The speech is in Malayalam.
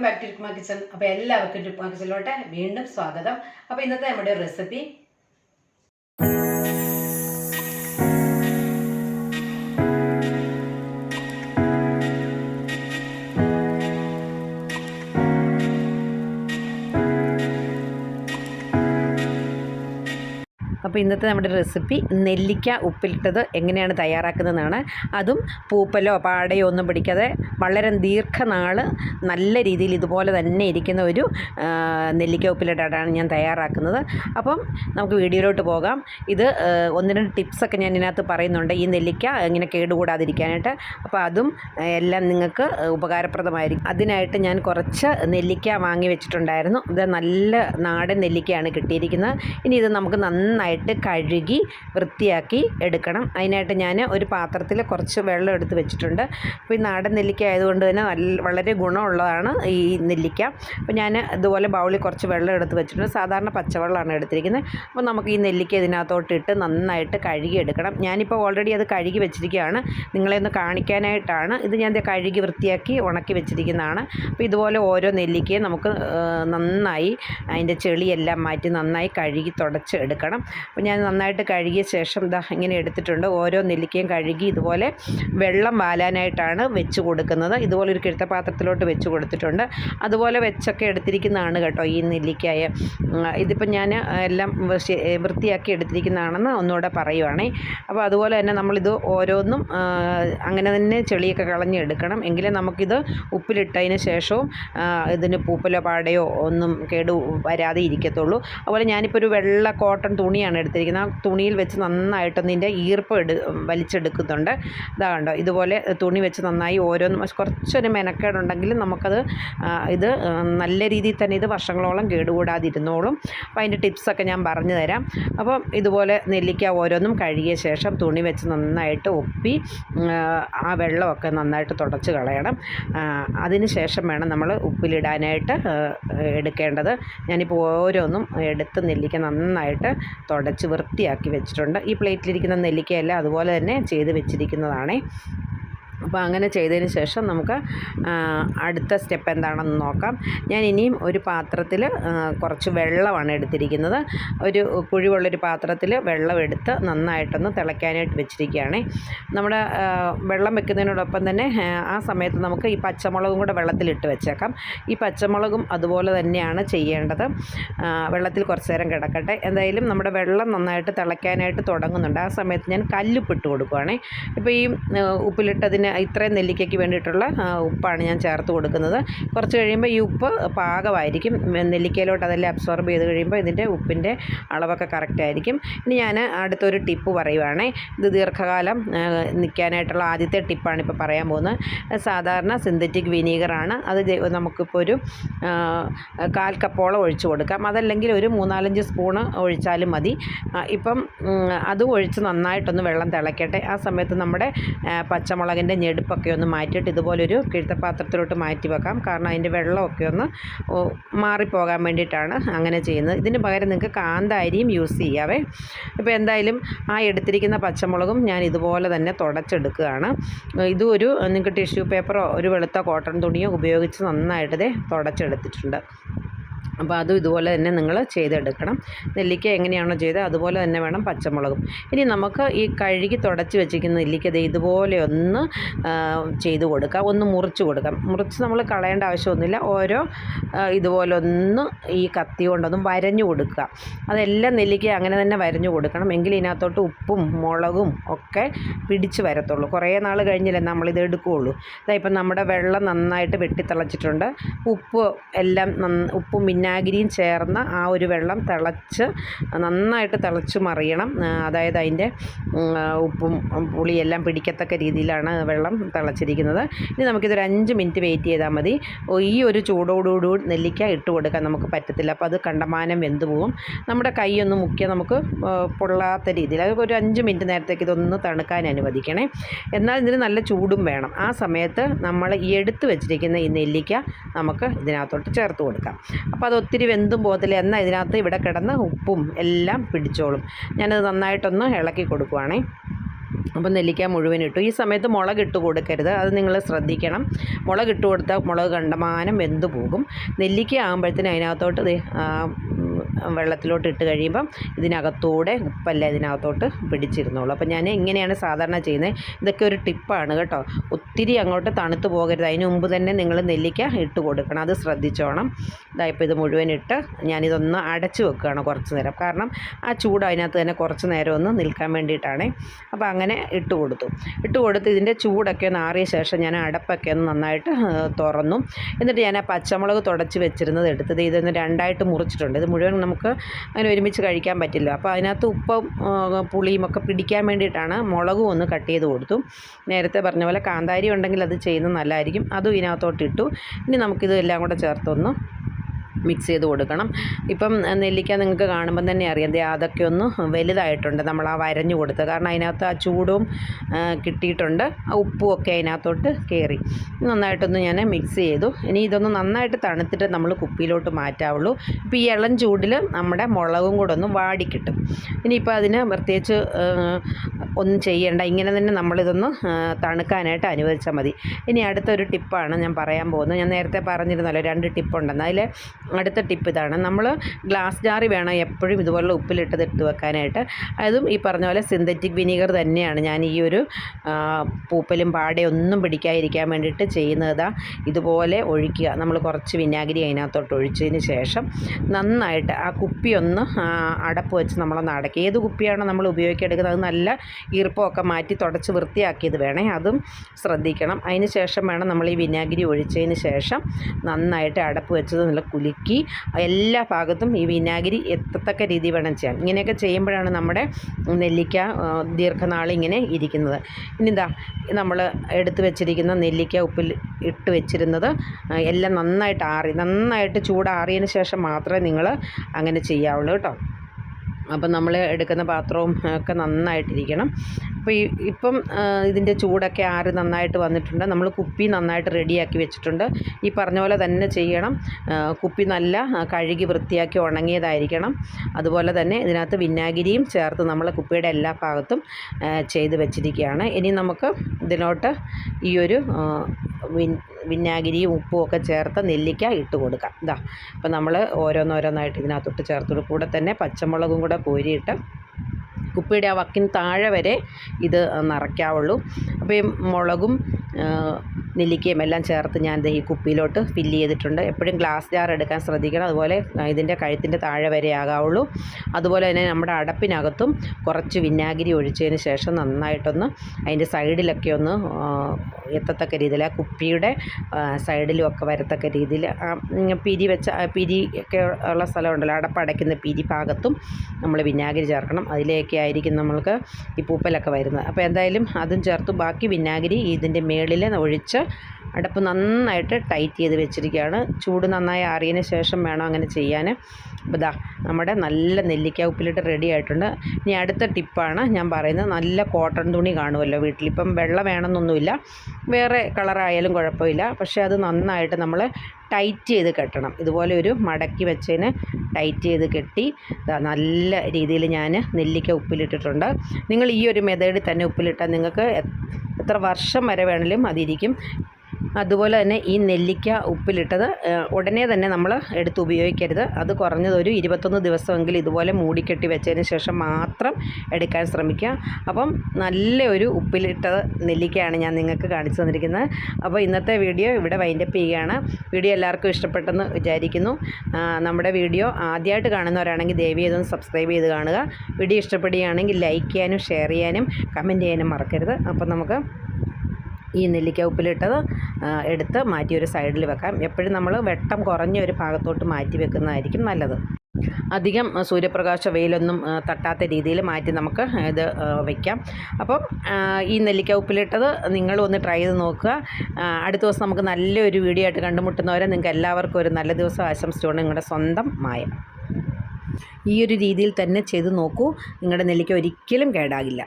Welcome back to Rukma kitchen അപ്പോൾ എല്ലാവർക്കും രുക്മ കിച്ചണിലോട്ട് വീണ്ടും സ്വാഗതം. അപ്പോൾ ഇന്നത്തെ നമ്മുടെ റെസിപ്പി അപ്പോൾ ഇന്നത്തെ നമ്മുടെ റെസിപ്പി നെല്ലിക്ക ഉപ്പിലിട്ടത് എങ്ങനെയാണ് തയ്യാറാക്കുന്നതെന്നാണ്. അതും പൂപ്പലോ പാടയോ ഒന്നും പിടിക്കാതെ വളരെ ദീർഘനാൾ നല്ല രീതിയിൽ ഇതുപോലെ തന്നെ ഇരിക്കുന്ന ഒരു നെല്ലിക്ക ഉപ്പിലിട്ടാണ് ഞാൻ തയ്യാറാക്കുന്നത്. അപ്പം നമുക്ക് വീഡിയോയിലോട്ട് പോകാം. ഇത് ഒന്ന് രണ്ട് ടിപ്സൊക്കെ ഞാൻ ഇതിനകത്ത് പറയുന്നുണ്ട്. ഈ നെല്ലിക്ക ഇങ്ങനെ കേടുകൂടാതിരിക്കാനായിട്ട്. അപ്പോൾ അതും എല്ലാം നിങ്ങൾക്ക് ഉപകാരപ്രദമായിരിക്കും. അതിനായിട്ട് ഞാൻ കുറച്ച് നെല്ലിക്ക വാങ്ങി വെച്ചിട്ടുണ്ടായിരുന്നു. ഇത് നല്ല നാടൻ നെല്ലിക്കയാണ് കിട്ടിയിരിക്കുന്നത്. ഇനി ഇത് നമുക്ക് നന്നായിട്ട് കഴുകി വൃത്തിയാക്കി എടുക്കണം. അതിനായിട്ട് ഞാൻ ഒരു പാത്രത്തിൽ കുറച്ച് വെള്ളം എടുത്ത് വെച്ചിട്ടുണ്ട്. അപ്പോൾ ഈ നാടൻ നെല്ലിക്ക ആയതുകൊണ്ട് തന്നെ വളരെ ഗുണമുള്ളതാണ് ഈ നെല്ലിക്ക. അപ്പോൾ ഞാൻ ഇതുപോലെ ബൗളിൽ കുറച്ച് വെള്ളം എടുത്ത് വെച്ചിട്ടുണ്ട്. സാധാരണ പച്ചവെള്ളമാണ് എടുത്തിരിക്കുന്നത്. അപ്പോൾ നമുക്ക് ഈ നെല്ലിക്ക ഇതിനകത്തോട്ട് ഇട്ട് നന്നായിട്ട് കഴുകി എടുക്കണം. ഞാനിപ്പോൾ ഓൾറെഡി അത് കഴുകി വെച്ചിരിക്കുകയാണ്. നിങ്ങളെ ഒന്ന് കാണിക്കാനായിട്ടാണ്. ഇത് ഞാൻ കഴുകി വൃത്തിയാക്കി ഉണക്കി വെച്ചിരിക്കുന്നതാണ്. അപ്പോൾ ഇതുപോലെ ഓരോ നെല്ലിക്കയും നമുക്ക് നന്നായി അതിന്റെ ചെളിയെല്ലാം മാറ്റി നന്നായി കഴുകി തുടച്ച് എടുക്കണം. അപ്പോൾ ഞാൻ നന്നായിട്ട് കഴുകിയ ശേഷം ഇതാ ഇങ്ങനെ എടുത്തിട്ടുണ്ട്. ഓരോ നെല്ലിക്കയും കഴുകി ഇതുപോലെ വെള്ളം വാലാനായിട്ടാണ് വെച്ച് കൊടുക്കുന്നത്. ഇതുപോലെ ഒരു കിഴുത്ത പാത്രത്തിലോട്ട് വെച്ച് കൊടുത്തിട്ടുണ്ട്. അതുപോലെ വെച്ചൊക്കെ എടുത്തിരിക്കുന്നതാണ് കേട്ടോ ഈ നെല്ലിക്കായ. ഇതിപ്പോൾ ഞാൻ എല്ലാം വൃത്തിയാക്കി എടുത്തിരിക്കുന്നതാണെന്ന് ഒന്നുകൂടെ പറയുവാണേ. അപ്പോൾ അതുപോലെ തന്നെ നമ്മളിത് ഓരോന്നും അങ്ങനെ തന്നെ ചെളിയൊക്കെ കളഞ്ഞ് എടുക്കണം. എങ്കിലേ നമുക്കിത് ഉപ്പിലിട്ടതിന് ശേഷവും ഇതിന് പൂപ്പലോ പാടയോ ഒന്നും കേട് വരാതെ ഇരിക്കത്തുള്ളൂ. അതുപോലെ ഞാനിപ്പോൾ ഒരു വെള്ള കോട്ടൺ തുണിയാണ് എടുത്തിരിക്കുന്നത്. ആ തുണിയിൽ വെച്ച് നന്നായിട്ട് ഇതിന്റെ ഈർപ്പം എടു വലിച്ചെടുക്കുന്നുണ്ട്. ഇതാ കണ്ടോ ഇതുപോലെ തുണി വെച്ച് നന്നായി ഓരോന്നും കുറച്ചൊരു മെനക്കേടുണ്ടെങ്കിൽ നമുക്കത് ഇത് നല്ല രീതിയിൽ തന്നെ ഇത് വർഷങ്ങളോളം കേടുകൂടാതിരുന്നോളും. അപ്പോൾ അതിന്റെ ടിപ്സൊക്കെ ഞാൻ പറഞ്ഞു തരാം. അപ്പം ഇതുപോലെ നെല്ലിക്ക ഓരോന്നും കഴുകിയ ശേഷം തുണി വെച്ച് നന്നായിട്ട് ഒപ്പി ആ, വെള്ളമൊക്കെ നന്നായിട്ട് തുടച്ച് കളയണം. അതിന് ശേഷം വേണം നമ്മൾ ഉപ്പിലിടാനായിട്ട് എടുക്കേണ്ടത്. ഞാനിപ്പോൾ ഓരോന്നും എടുത്ത് നെല്ലിക്ക നന്നായിട്ട് തുടച്ച് വൃത്തിയാക്കി വെച്ചിട്ടുണ്ട്. ഈ പ്ലേറ്റിലിരിക്കുന്ന നെല്ലിക്കയല്ല അതുപോലെ തന്നെ ചെയ്ത് വെച്ചിരിക്കുന്നതാണേ. അപ്പോൾ അങ്ങനെ ചെയ്തതിന് ശേഷം നമുക്ക് അടുത്ത സ്റ്റെപ്പ് എന്താണെന്ന് നോക്കാം. ഞാൻ ഇനിയും ഒരു പാത്രത്തിൽ കുറച്ച് വെള്ളമാണ് എടുത്തിരിക്കുന്നത്. ഒരു കുഴിവുള്ളൊരു പാത്രത്തിൽ വെള്ളം എടുത്ത് നന്നായിട്ടൊന്ന് തിളയ്ക്കാനായിട്ട് വെച്ചിരിക്കുകയാണ്. നമ്മുടെ വെള്ളം വെക്കുന്നതിനോടൊപ്പം തന്നെ ആ, സമയത്ത് നമുക്ക് ഈ പച്ചമുളകും കൂടെ വെള്ളത്തിലിട്ട് വെച്ചേക്കാം. ഈ പച്ചമുളകും അതുപോലെ തന്നെയാണ് ചെയ്യേണ്ടത്. വെള്ളത്തിൽ കുറച്ച് നേരം കിടക്കട്ടെ. എന്തായാലും നമ്മുടെ വെള്ളം നന്നായിട്ട് തിളയ്ക്കാനായിട്ട് തുടങ്ങുന്നുണ്ട്. ആ സമയത്ത് ഞാൻ കല്ലുപ്പിട്ട് കൊടുക്കുവാണേ. ഇപ്പോൾ ഈ ഉപ്പിലിട്ടതിന് ഇത്രയും നെല്ലിക്കയ്ക്ക് വേണ്ടിയിട്ടുള്ള ഉപ്പാണ് ഞാൻ ചേർത്ത് കൊടുക്കുന്നത്. കുറച്ച് കഴിയുമ്പോൾ ഈ ഉപ്പ് പാകമായിരിക്കും. നെല്ലിക്കയിലോട്ട് അതെല്ലാം അബ്സോർബ് ചെയ്ത് കഴിയുമ്പോൾ ഇതിന്റെ ഉപ്പിന്റെ അളവൊക്കെ കറക്റ്റ് ആയിരിക്കും. ഇനി ഞാൻ അടുത്തൊരു ടിപ്പ് പറയുവാണേ. ഇത് ദീർഘകാലം നിൽക്കാനായിട്ടുള്ള ആദ്യത്തെ ടിപ്പാണ് ഇപ്പോൾ പറയാൻ പോകുന്നത്. സാധാരണ സിന്തറ്റിക് വിനീഗറാണ് അത് നമുക്കിപ്പോൾ ഒരു കാൽ കപ്പോളം ഒഴിച്ച് കൊടുക്കാം. അതല്ലെങ്കിൽ ഒരു മൂന്നാലഞ്ച് സ്പൂണ് ഒഴിച്ചാലും മതി. ഇപ്പം അത് ഒഴിച്ച് നന്നായിട്ടൊന്ന് വെള്ളം തിളയ്ക്കട്ടെ ആ സമയത്ത് നമ്മുടെ പച്ചമുളകിന്റെ ഞെടുപ്പൊക്കെ ഒന്ന് മാറ്റിയിട്ട് ഇതുപോലൊരു കിഴുത്തപാത്രത്തിലോട്ട് മാറ്റി വെക്കാം. കാരണം അതിന്റെ വെള്ളമൊക്കെ ഒന്ന് മാറിപ്പോകാൻ വേണ്ടിയിട്ടാണ് അങ്ങനെ ചെയ്യുന്നത്. ഇതിന് പകരം നിങ്ങൾക്ക് കാന്താരിയും യൂസ് ചെയ്യാവേ. ഇപ്പോൾ എന്തായാലും ആ എടുത്തിരിക്കുന്ന പച്ചമുളകും ഞാൻ ഇതുപോലെ തന്നെ തുടച്ചെടുക്കുകയാണ്. ഇതും ഒരു നിങ്ങൾക്ക് ടിഷ്യൂ പേപ്പറോ ഒരു വെളുത്ത കോട്ടൺ തുണിയോ ഉപയോഗിച്ച് നന്നായിട്ട് ഇത് തുടച്ചെടുത്തിട്ടുണ്ട്. അപ്പോൾ അതും ഇതുപോലെ തന്നെ നിങ്ങൾ ചെയ്തെടുക്കണം. നെല്ലിക്ക എങ്ങനെയാണോ ചെയ്തത് അതുപോലെ തന്നെ വേണം പച്ചമുളകും. ഇനി നമുക്ക് ഈ കഴുകി തുടച്ച് വെച്ചിരിക്കുന്ന നെല്ലിക്ക ദേ ഇതുപോലെ ഒന്ന് ചെയ്ത് കൊടുക്കാം. ഒന്ന് മുറിച്ച് കൊടുക്കാം. മുറിച്ച് നമ്മൾ കളയേണ്ട ആവശ്യമൊന്നുമില്ല. ഓരോ ഇതുപോലെ ഒന്ന് ഈ കത്തി കൊണ്ടൊന്നും വരഞ്ഞു കൊടുക്കുക. അതെല്ലാം നെല്ലിക്ക അങ്ങനെ തന്നെ വരഞ്ഞു കൊടുക്കണം. എങ്കിൽ ഇതിനകത്തോട്ട് ഉപ്പും മുളകും ഒക്കെ പിടിച്ച് വരത്തുള്ളൂ. കുറേ നാൾ കഴിഞ്ഞില്ലേ നമ്മളിത് എടുക്കുകയുള്ളൂ. ഇതാ ഇപ്പം നമ്മുടെ വെള്ളം നന്നായിട്ട് വെട്ടിത്തിളച്ചിട്ടുണ്ട്. ഉപ്പ് എല്ലാം ഉപ്പും ഉപ്പും വിനാഗിരിയും ചേർന്ന ആ ഒരു വെള്ളം തിളച്ച് നന്നായിട്ട് തിളച്ച് മറിയണം. അതായത് അതിന്റെ ഉപ്പും പുളിയെല്ലാം പിടിക്കത്തക്ക രീതിയിലാണ് വെള്ളം തിളച്ചിരിക്കുന്നത്. ഇനി നമുക്കിതൊരു അഞ്ച് മിനിറ്റ് വെയിറ്റ് ചെയ്താൽ മതി. ഈ ഒരു ചൂടോടുകൂടി നെല്ലിക്ക ഇട്ട് കൊടുക്കാൻ നമുക്ക് പറ്റത്തില്ല. അപ്പോൾ അത് കണ്ടമാനം വെന്ത് പോവും. നമ്മുടെ കൈ ഒന്ന് മുക്കിയാൽ നമുക്ക് പൊള്ളാത്ത രീതിയിൽ അത് ഒരു അഞ്ച് മിനിറ്റ് നേരത്തേക്ക് ഇതൊന്ന് തണുക്കാൻ അനുവദിക്കണേ. എന്നാൽ ഇതിന് നല്ല ചൂടും വേണം. ആ സമയത്ത് നമ്മൾ ഈ എടുത്ത് വെച്ചിരിക്കുന്ന ഈ നെല്ലിക്ക നമുക്ക് ഇതിനകത്തോട്ട് ചേർത്ത് കൊടുക്കാം. അപ്പോൾ അത് ഒത്തിരി വെന്തും പോകത്തില്ല. എന്നാൽ ഇതിനകത്ത് ഇവിടെ കിടന്ന് ഉപ്പും എല്ലാം പിടിച്ചോളും. ഞാനത് നന്നായിട്ടൊന്ന് ഇളക്കി കൊടുക്കുവാണേ. അപ്പം നെല്ലിക്ക മുഴുവൻ ഇട്ടു. ഈ സമയത്ത് മുളക് ഇട്ട് കൊടുക്കരുത്. അത് നിങ്ങൾ ശ്രദ്ധിക്കണം. മുളക് ഇട്ട് കൊടുത്താൽ മുളക് കണ്ടമാനം വെന്ത് പോകും. നെല്ലിക്ക ആകുമ്പോഴത്തേന് അതിനകത്തോട്ട് വെള്ളത്തിലോട്ട് ഇട്ട് കഴിയുമ്പം ഇതിനകത്തൂടെ ഉപ്പല്ല ഇതിനകത്തോട്ട് പിടിച്ചിരുന്നുള്ളൂ അപ്പം ഞാൻ ഇങ്ങനെയാണ് സാധാരണ ചെയ്യുന്നത്. ഇതൊക്കെ ഒരു ടിപ്പാണ് കേട്ടോ. ഒത്തിരി അങ്ങോട്ട് തണുത്ത് പോകരുത്. അതിന് മുമ്പ് തന്നെ നിങ്ങൾ നെല്ലിക്ക ഇട്ട് കൊടുക്കണം. അത് ശ്രദ്ധിച്ചോണം. ഇതായപ്പോൾ ഇത് മുഴുവൻ ഇട്ട് ഞാനിതൊന്ന് അടച്ച് വെക്കുകയാണ് കുറച്ച് നേരം. കാരണം ആ ചൂട് അതിനകത്ത് തന്നെ കുറച്ച് നേരം ഒന്ന് നിൽക്കാൻ വേണ്ടിയിട്ടാണ്. അപ്പോൾ അങ്ങനെ ഇട്ട് കൊടുത്തു. ഇട്ട് കൊടുത്ത് ഇതിന്റെ ചൂടൊക്കെ ഒന്ന് ആറിയ ശേഷം ഞാൻ അടപ്പൊക്കെ ഒന്ന് നന്നായിട്ട് തുറന്നു. എന്നിട്ട് ഞാൻ ആ പച്ചമുളക് തുടച്ച് വെച്ചിരുന്നത് എടുത്തത് ഇതൊന്ന് രണ്ടായിട്ട് മുറിച്ചിട്ടുണ്ട്. ഇത് മുഴുവൻ നമുക്ക് അങ്ങനെ ഒരുമിച്ച് കഴിക്കാൻ പറ്റില്ല. അപ്പോൾ അതിനകത്ത് ഉപ്പും പുളിയും ഒക്കെ പിടിക്കാൻ വേണ്ടിയിട്ടാണ് മുളകും ഒന്ന് കട്ട് ചെയ്ത് കൊടുത്തു. നേരത്തെ പറഞ്ഞ പോലെ കാന്താരി ഉണ്ടെങ്കിൽ അത് ചെയ്യുന്നത് നല്ലതായിരിക്കും. അതും ഇതിനകത്തോട്ട് ഇട്ടു. ഇനി നമുക്കിത് എല്ലാം കൂടെ ചേർത്തൊന്ന് മിക്സ് ചെയ്ത് കൊടുക്കണം. ഇപ്പം നെല്ലിക്ക നിങ്ങൾക്ക് കാണുമ്പം തന്നെ അറിയാം. അതൊക്കെ ഒന്ന് വലുതായിട്ടുണ്ട്. നമ്മൾ ആ വരഞ്ഞു കൊടുത്ത്. കാരണം അതിനകത്ത് ആ ചൂടും കിട്ടിയിട്ടുണ്ട്. ഉപ്പും ഒക്കെ അതിനകത്തോട്ട് കയറി നന്നായിട്ടൊന്ന് ഞാൻ മിക്സ് ചെയ്തു. ഇനി ഇതൊന്ന് നന്നായിട്ട് തണുത്തിട്ട് നമ്മൾ കുപ്പിയിലോട്ട് മാറ്റാവുള്ളൂ. ഇപ്പോൾ ഈ ഇളം ചൂടിൽ നമ്മുടെ മുളകും കൂടെ ഒന്ന് വാടിക്കിട്ടും. ഇനിയിപ്പോൾ അതിന് പ്രത്യേകിച്ച് ഒന്നും ചെയ്യേണ്ട. ഇങ്ങനെ തന്നെ നമ്മളിതൊന്ന് തണുക്കാനായിട്ട് അനുവദിച്ചാൽ മതി. ഇനി അടുത്തൊരു ടിപ്പാണ് ഞാൻ പറയാൻ പോകുന്നത്. ഞാൻ നേരത്തെ പറഞ്ഞിരുന്നല്ലോ രണ്ട് ടിപ്പുണ്ടെന്ന്. അതിൽ അടുത്ത ടിപ്പ് ഇതാണ്. നമ്മൾ ഗ്ലാസ് ജാറി വേണം എപ്പോഴും ഇതുപോലുള്ള ഉപ്പിലിട്ടത് എടുത്ത് വെക്കാനായിട്ട്. അതും ഈ പറഞ്ഞ പോലെ സിന്തറ്റിക് വിനീഗർ തന്നെയാണ് ഞാൻ ഈ ഒരു പൂപ്പലും പാടെ ഒന്നും പിടിക്കാതിരിക്കാൻ വേണ്ടിയിട്ട് ചെയ്യുന്നതാ. ഇതുപോലെ ഒഴിക്കുക. നമ്മൾ കുറച്ച് വിനാഗിരി അതിനകത്തോട്ട് ഒഴിച്ചതിന് ശേഷം നന്നായിട്ട് ആ കുപ്പി ഒന്ന് അടപ്പ് വെച്ച് നമ്മളൊന്ന് അടക്കുക ഏത് കുപ്പിയാണോ നമ്മൾ ഉപയോഗിക്കെടുക്കുന്നത് അത് നല്ല ഈർപ്പമൊക്കെ മാറ്റി തുടച്ച് വൃത്തിയാക്കിയത് വേണേ. അതും ശ്രദ്ധിക്കണം. അതിന് ശേഷം വേണം നമ്മൾ ഈ വിനാഗിരി ഒഴിച്ചതിന് ശേഷം നന്നായിട്ട് അടപ്പ് വെച്ചത് നല്ല കുലുക്കി എല്ലാ ഭാഗത്തും ഈ വിനാഗിരി എത്തത്തക്ക രീതി വേണം ചെയ്യാൻ. ഇങ്ങനെയൊക്കെ ചെയ്യുമ്പോഴാണ് നമ്മുടെ നെല്ലിക്ക ദീർഘനാൾ ഇങ്ങനെ ഇരിക്കുന്നത്. ഇനി എന്താ നമ്മൾ എടുത്തു വെച്ചിരിക്കുന്ന നെല്ലിക്ക ഉപ്പിൽ ഇട്ട് വെച്ചിരുന്നത് എല്ലാം നന്നായിട്ട് ആറി നന്നായിട്ട് ചൂടാറിയതിന് ശേഷം മാത്രമേ നിങ്ങൾ അങ്ങനെ ചെയ്യാവുള്ളൂ കേട്ടോ. അപ്പം നമ്മൾ എടുക്കുന്ന പാത്രവും ഒക്കെ നന്നായിട്ടിരിക്കണം. അപ്പോൾ ഈ ഇപ്പം ഇതിന്റെ ചൂടൊക്കെ ആറ് നന്നായിട്ട് വന്നിട്ടുണ്ട്. നമ്മൾ കുപ്പി നന്നായിട്ട് റെഡിയാക്കി വെച്ചിട്ടുണ്ട്. ഈ പറഞ്ഞ പോലെ തന്നെ ചെയ്യണം. കുപ്പി നല്ല കഴുകി വൃത്തിയാക്കി ഉണങ്ങിയതായിരിക്കണം. അതുപോലെ തന്നെ ഇതിനകത്ത് വിനാഗിരിയും ചേർത്ത് നമ്മൾ കുപ്പിയുടെ എല്ലാ ഭാഗത്തും ചെയ്ത് വെച്ചിരിക്കുകയാണ്. ഇനി നമുക്ക് ഇതിലോട്ട് ഈ ഒരു വിൻ വിനാഗിരിയും ഉപ്പും ഒക്കെ ചേർത്ത് നെല്ലിക്ക ഇട്ട് കൊടുക്കാം. ഇതാ അപ്പോൾ നമ്മൾ ഓരോന്നോരോന്നായിട്ട് ഇതിനകത്തോട്ട് ചേർത്ത് കൂടെ തന്നെ പച്ചമുളകും കൂടെ കോരിയിട്ട് കുപ്പിയുടെ ആ വക്കിന് താഴെ വരെ ഇത് നിറയ്ക്കാവുള്ളൂ. അപ്പോൾ ഈ മുളകും നെല്ലിക്കയും എല്ലാം ചേർത്ത് ഞാൻ ഈ കുപ്പിയിലോട്ട് ഫില്ല് ചെയ്തിട്ടുണ്ട്. എപ്പോഴും ഗ്ലാസ് ജാർ എടുക്കാൻ ശ്രദ്ധിക്കണം. അതുപോലെ ഇതിന്റെ കഴുത്തിന്റെ താഴെ വരെ ആകാവുള്ളൂ. അതുപോലെ തന്നെ നമ്മുടെ അടപ്പിനകത്തും കുറച്ച് വിനാഗിരി ഒഴിച്ചതിന് ശേഷം നന്നായിട്ടൊന്ന് അതിന്റെ സൈഡിലൊക്കെ ഒന്ന് എത്തത്തക്ക രീതിയിൽ ആ കുപ്പിയുടെ സൈഡിലും ഒക്കെ വരത്തക്ക രീതിയിൽ പിരി വെച്ച പിരി ഒക്കെ ഉള്ള സ്ഥലമുണ്ടല്ലോ അടപ്പടയ്ക്കുന്ന പിരി ഭാഗത്തും നമ്മൾ വിനാഗിരി ചേർക്കണം. അതിലേക്ക് ആയിരിക്കും നമ്മൾക്ക് ഈ പൂപ്പലൊക്കെ വരുന്നത്. അപ്പോൾ എന്തായാലും അതും ചേർത്ത്. ബാക്കി വിനാഗിരി ഇതിന്റെ മേളിൽ ഒഴിച്ച് അടപ്പ് നന്നായിട്ട് ടൈറ്റ് ചെയ്ത് വെച്ചിരിക്കുകയാണ്. ചൂട് നന്നായി ആറിയതിന് ശേഷം വേണം അങ്ങനെ ചെയ്യാൻ. ഇതാ നമ്മുടെ നല്ല നെല്ലിക്ക ഉപ്പിലിട്ട് റെഡി ആയിട്ടുണ്ട്. ഇനി അടുത്ത ടിപ്പാണ് ഞാൻ പറയുന്നത് നല്ല കോട്ടൺ തുണി കാണുമല്ലോ വീട്ടിൽ. ഇപ്പം വെള്ള വേണമെന്നൊന്നുമില്ല. വേറെ കളറായാലും കുഴപ്പമില്ല. പക്ഷേ അത് നന്നായിട്ട് നമ്മൾ ടൈറ്റ് ചെയ്ത് കെട്ടണം. ഇതുപോലെ ഒരു മടക്കി വെച്ചതിന് ടൈറ്റ് ചെയ്ത് കെട്ടി നല്ല രീതിയിൽ ഞാൻ നെല്ലിക്ക ഉപ്പിലിട്ടിട്ടുണ്ട്. നിങ്ങൾ ഈ ഒരു മെതേഡിൽ തന്നെ ഉപ്പിലിട്ടാൽ നിങ്ങൾക്ക് എത്ര വർഷം വരെ വേണമെങ്കിലും അതിരിക്കും. അതുപോലെ തന്നെ ഈ നെല്ലിക്ക ഉപ്പിലിട്ടത് ഉടനെ തന്നെ നമ്മൾ എടുത്ത് ഉപയോഗിക്കരുത്. അത് കുറഞ്ഞത് ഒരു ഇരുപത്തൊന്ന് ദിവസമെങ്കിലും ഇതുപോലെ മൂടിക്കെട്ടി വെച്ചതിന് ശേഷം മാത്രം എടുക്കാൻ ശ്രമിക്കുക. അപ്പം നല്ല ഒരു ഉപ്പിലിട്ടത് നെല്ലിക്കയാണ് ഞാൻ നിങ്ങൾക്ക് കാണിച്ചു തന്നിരിക്കുന്നത്. അപ്പോൾ ഇന്നത്തെ വീഡിയോ ഇവിടെ വൈൻഡപ്പ് ചെയ്യുകയാണ്. വീഡിയോ എല്ലാവർക്കും ഇഷ്ടപ്പെട്ടെന്ന് വിചാരിക്കുന്നു. നമ്മുടെ വീഡിയോ ആദ്യമായിട്ട് കാണുന്നവരാണെങ്കിൽ ദയവ് ചെയ്തൊന്ന് സബ്സ്ക്രൈബ് ചെയ്ത് കാണുക. വീഡിയോ ഇഷ്ടപ്പെടുകയാണെങ്കിൽ ലൈക്ക് ചെയ്യാനും ഷെയർ ചെയ്യാനും കമന്റ് ചെയ്യാനും മറക്കരുത്. അപ്പം നമുക്ക് ഈ നെല്ലിക്ക ഉപ്പിലിട്ടത് എടുത്ത് മാറ്റി ഒരു സൈഡിൽ വെക്കാം. എപ്പോഴും നമ്മൾ വെട്ടം കുറഞ്ഞ ഒരു ഭാഗത്തോട്ട് മാറ്റി വെക്കുന്നതായിരിക്കും നല്ലത്. അധികം സൂര്യപ്രകാശ വെയിലൊന്നും തട്ടാത്ത രീതിയിൽ മാറ്റി നമുക്ക് ഇത് വയ്ക്കാം അപ്പം ഈ നെല്ലിക്ക ഉപ്പിലിട്ടത് നിങ്ങളും ഒന്ന് ട്രൈ ചെയ്ത് നോക്കുക. അടുത്ത ദിവസം നമുക്ക് നല്ലൊരു വീഡിയോ ആയിട്ട് കണ്ടുമുട്ടുന്നവരെ നിങ്ങൾക്ക് എല്ലാവർക്കും ഒരു നല്ല ദിവസം ആശംസിച്ചുകൊണ്ട് നിങ്ങളുടെ സ്വന്തം മായ. ഈ ഒരു രീതിയിൽ തന്നെ ചെയ്ത് നോക്കൂ. നിങ്ങളുടെ നെല്ലിക്ക ഒരിക്കലും കേടാകില്ല.